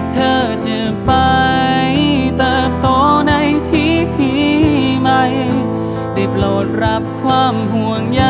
ที่เธอจะไปเติบโตในที่ที่ใหม่ได้โปรดรับความห่วงใย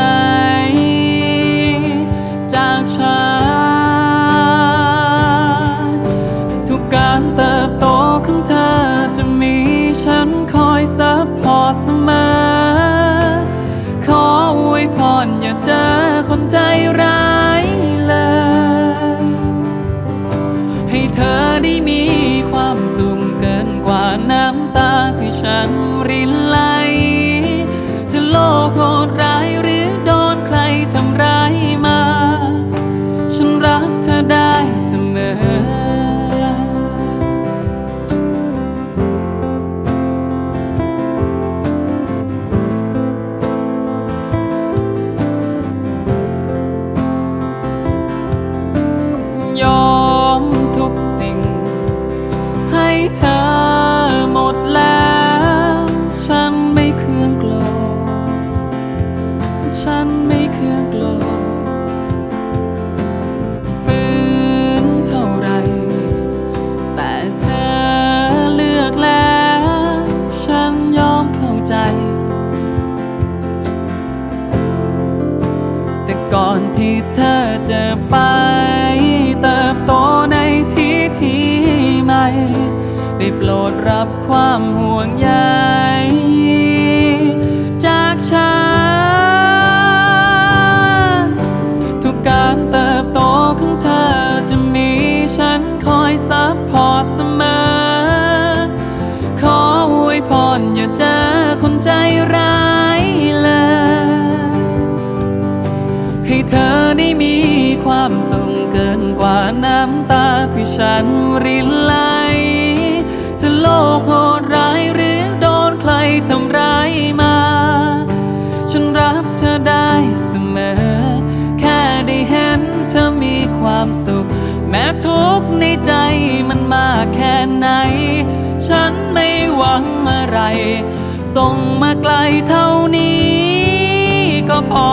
เธอหมดแล้ว ฉันไม่เคืองกรธฉันไม่เคืองกรธฝืนเท่าไร แต่เธอเลือกแล้ว ฉันยอมเข้าใจ แต่ก่อนที่เธอจะไป เติบโตในที่ที่ใหม่ ได้โปรดรับความห่วงใยจากฉันทุกการเติบโตของเธอจะมีฉันคอยซัพพอร์ตเสมอ ขออวยพรอย่าเจอคนใจร้ายเลย ให้เธอได้มีความสุขเกินกว่าน้ำตาที่ฉันรินไหล ความสุข แม้ทุกในใจมันมากแค่ไหน ฉันไม่หวังอะไร ส่งมาไกลเท่านี้ก็พอ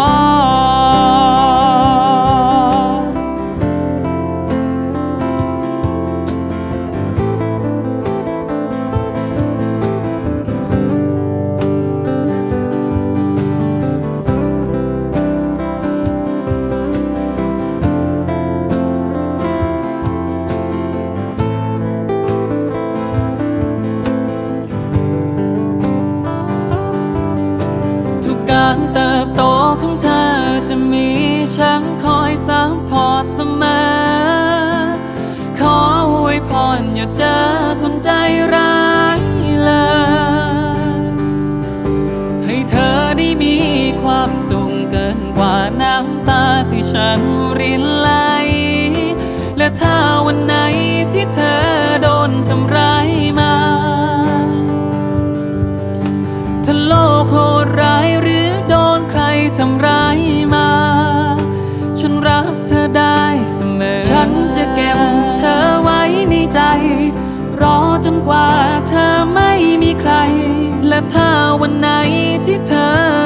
รินไหล และถ้าวันไหนที่เธอโดนทำร้ายมา ถ้าโลกโหดร้ายหรือโดนใครทำร้ายมา ฉันรักเธอได้เสมอ ฉันจะเก็บเธอไว้ในใจ รอจนกว่าเธอไม่มีใคร และถ้าวันไหนที่เธอ